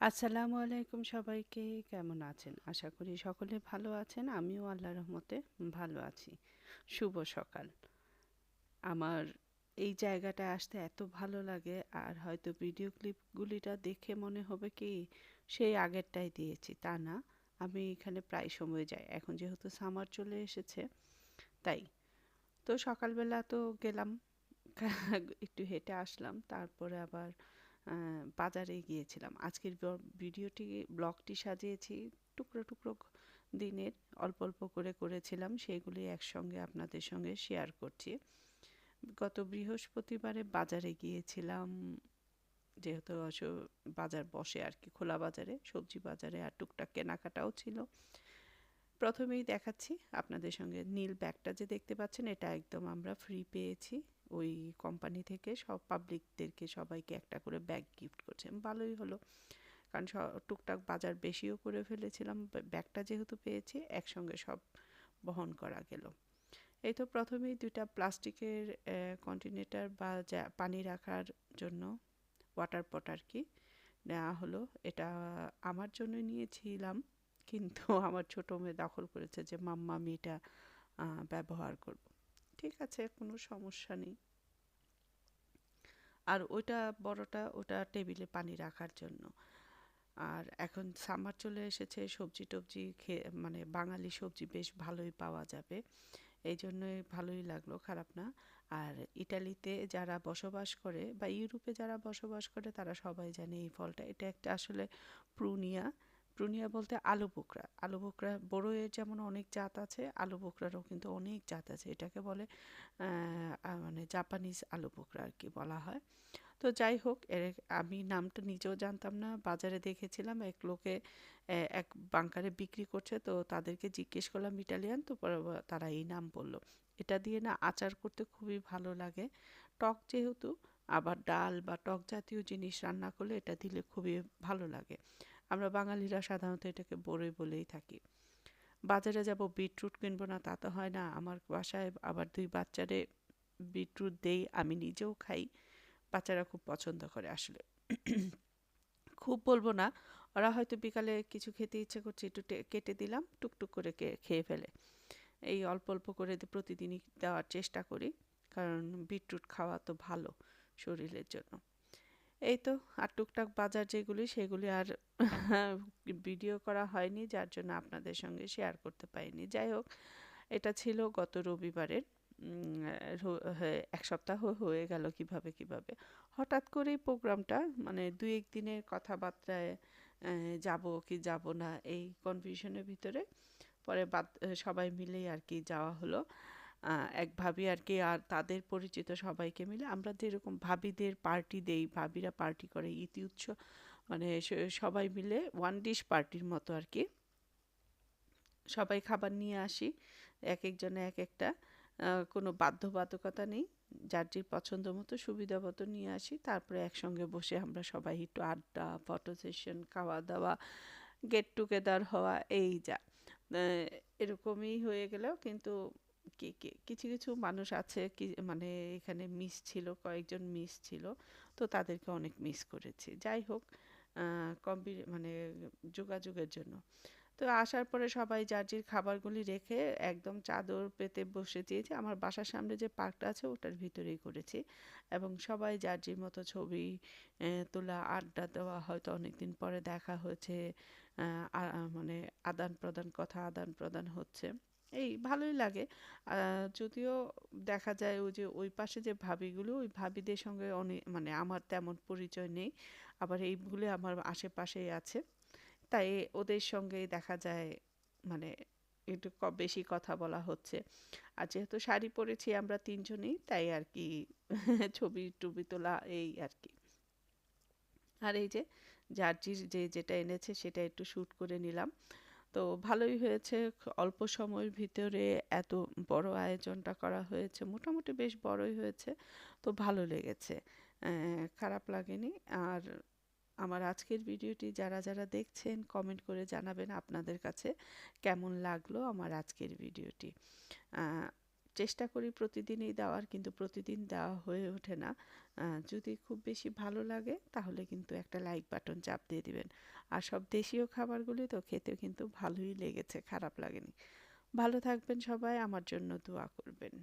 আসসালামু আলাইকুম সবাইকে, কেমন আছেন? আশা করি সকলে ভালো আছেন। আমিও আল্লাহ রহমতে ভালো আছি। শুভ সকাল। আমার এই জায়গাটায় আসতে এত ভালো লাগে, আর হয়তো ভিডিও ক্লিপগুলিটা দেখে মনে হবে কি, সেই আগেরটাই দিয়েছি। তা না, আমি এখানে প্রায় সময় যাই। এখন যেহেতু সামার চলে এসেছে, তাই। তো সকালবেলা তো গেলাম, একটু হেঁটে আসলাম, তারপরে আবার বাজারে গিয়েছিলাম। আজকের ভিডিওটি, ব্লগটি সাজিয়েছি, টুকরো টুকরো দিনের অল্প অল্প করে করেছিলাম সেইগুলি একসঙ্গে আপনাদের সঙ্গে শেয়ার করছি। গত বৃহস্পতিবারে বাজারে গিয়েছিলাম, যেহেতু বাজার বসে আর কি, খোলা বাজারে, সবজি বাজারে আর টুকটাক কেনাকাটাও ছিল। প্রথমেই দেখাচ্ছি, আপনাদের সঙ্গে নীল ব্যাগটা যে দেখতে পাচ্ছেন, এটা একদম আমরা ফ্রি পেয়েছি। ওই কোম্পানি থেকে সব পাবলিকদেরকে সবাইকে একটা করে ব্যাগ গিফট করছে। ভালোই হলো। কারণ টুকটাক বাজার বেশিও করে ফেলেছিলাম। ব্যাগটা যেহেতু পেয়েছি, একসঙ্গে সব বহন করা গেল। এই তো প্রথমেই দুইটা প্লাস্টিকের কন্টিনেটার বা যা, পানি রাখার জন্য ওয়াটার পট আর কি নেওয়া হলো। এটা আমার জন্য নিয়েছিলাম, কিন্তু আমার ছোটো মেয়ে দখল করেছে যে, মাম্মা, আমি এটা ব্যবহার করব। ঠিক আছে, কোনো সমস্যা নেই। আর ওইটা বড়টা ওটা টেবিলে পানি রাখার জন্য। আর এখন সামার চলে এসেছে, সবজি টবজি খেয়ে মানে বাঙালি সবজি বেশ ভালোই পাওয়া যাবে। এই জন্যই ভালোই লাগল, খারাপ না। আর ইটালিতে যারা বসবাস করে বা ইউরোপে যারা বসবাস করে, তারা সবাই জানে এই ফলটা। এটা একটা আসলে প্রুনিয়া। প্রুনিয়া বলতে আলু বোকরা। আলু বোকরা বড়োয়ের যেমন অনেক জাত আছে, আলু বোকরারও কিন্তু অনেক জাত আছে। এটাকে বলে মানে জাপানিজ আলু বোকরা আর কি বলা হয়। তো যাই হোক, এর আমি নামটা নিজেও জানতাম না, বাজারে দেখেছিলাম, এক লোকে এক বাংকারে বিক্রি করছে, তো তাদেরকে জিজ্ঞেস করলাম, ইটালিয়ান? তো তারা এই নাম বলল। এটা দিয়ে না আচার করতে খুবই ভালো লাগে। টক যেহেতু, আবার ডাল বা টক জাতীয় জিনিস রান্না করলে এটা দিলে খুবই ভালো লাগে। আমরা বাঙালিরা সাধারণত এটাকে বড়ই বলেই থাকি। বাজারে যাব বিটরুট কিনবো না, তা তো হয় না। আমার বাসায় আবার দুই বাচ্চারে বিটরুট দেই, আমি নিজেও খাই। বাচ্চারা খুব পছন্দ করে আসলে। খুব বলব না, ওরা হয়তো বিকালে কিছু খেতে ইচ্ছে করছে, একটু কেটে দিলাম, টুকটুক করে খেয়ে ফেলে। এই অল্প অল্প করে প্রতিদিনই দেওয়ার চেষ্টা করি, কারণ বিটরুট খাওয়া তো ভালো শরীরের জন্য। এই তো আর টুকটাক বাজার যেগুলি সেগুলি আর ভিডিও করা হয়নি, যার জন্য আপনাদের সঙ্গে শেয়ার করতে পারিনি। যাই হোক, এটা ছিল গত রবিবারের এক সপ্তাহ হয়ে গেল কীভাবে কীভাবে। হঠাৎ করেই প্রোগ্রামটা মানে দুই এক দিনের কথাবার্তায় যাব কি যাব না, এই কনফিউশনের ভিতরে, পরে বাদ, সবাই মিলেই আর কি যাওয়া হলো। এক ভাবি আর কি আর তাদের পরিচিত সবাইকে মিলে আমরা যেরকম ভাবিদের পার্টি দেই, ভাবিরা পার্টি করে, ইতি উৎসব মানে সবাই মিলে ওয়ান ডিশ পার্টির মতো আর কি। সবাই খাবার নিয়ে আসি, এক একজনে এক একটা কোনো বাধ্যবাধকতা নেই, যার যে পছন্দ মতো সুবিধা মতো নিয়ে আসি, তারপরে একসঙ্গে বসে আমরা সবাই একটু আড্ডা ফটো সেশন খাওয়া দাওয়া গেট টুগেদার হওয়া, এই যা। এরকমই হয়ে গেলেও কিন্তু কিছু কিছু মানুষ আছে কি মানে এখানে মিস ছিল, কয়েকজন মিস ছিল, তো তাদেরকে অনেক মিস করেছি। যাই হোক কম্বি মানে যোগাযোগের জন্য। তো আসার পরে সবাই যার যার খাবারগুলি রেখে একদম চাদর পেতে বসে দিয়েছি আমার বাসার সামনে যে পার্কটা আছে ওটার ভিতরেই করেছি। এবং সবাই যার যার মতো ছবি তোলা, আড্ডা দেওয়া হয়তো অনেকদিন পরে দেখা হয়েছে মানে আদান প্রদান কথা আদান প্রদান হচ্ছে। এই ভালোই লাগে। যদিও দেখা যায় ওই যে, ওই পাশে যে ভাবিগুলো, ওই ভাবিদের সঙ্গে অনেক মানে আমার তেমন পরিচয় নেই। আবার এইগুলো আমার আশেপাশেই আছে। তাই ওদের সঙ্গে দেখা যায় মানে একটু বেশি কথা বলা হচ্ছে। আর যেহেতু শাড়ি পরেছি আমরা তিনজনেই, তাই আর কি ছবি টুবি তোলা এই আর কি। আর এই যে, জার্জির যে যেটা এনেছে সেটা একটু শ্যুট করে নিলাম। তো ভালোই হয়েছে। অল্প সময়ের ভিতরে এত বড় আয়োজনটা করা হয়েছে। মোটামুটি বেশ বড়ই হয়েছে। তো ভালো লেগেছে। খারাপ লাগেনি। আর আমার আজকের ভিডিওটি যারা যারা দেখছেন কমেন্ট করে জানাবেন আপনাদের কাছে কেমন লাগল আমার আজকের ভিডিওটি। চেষ্টা করি প্রতিদিনই দেওয়ার, কিন্তু প্রতিদিন দেওয়া হয়ে ওঠে না। যদি খুব বেশি ভালো লাগে, তাহলে কিন্তু একটা লাইক বাটন চাপ দিয়ে দিবেন। আর সব দেশীয় খাবারগুলি তো খেতে কিন্তু ভালোই লেগেছে, খারাপ লাগেনি। ভালো থাকবেন সবাই, আমার জন্য দোয়া করবেন।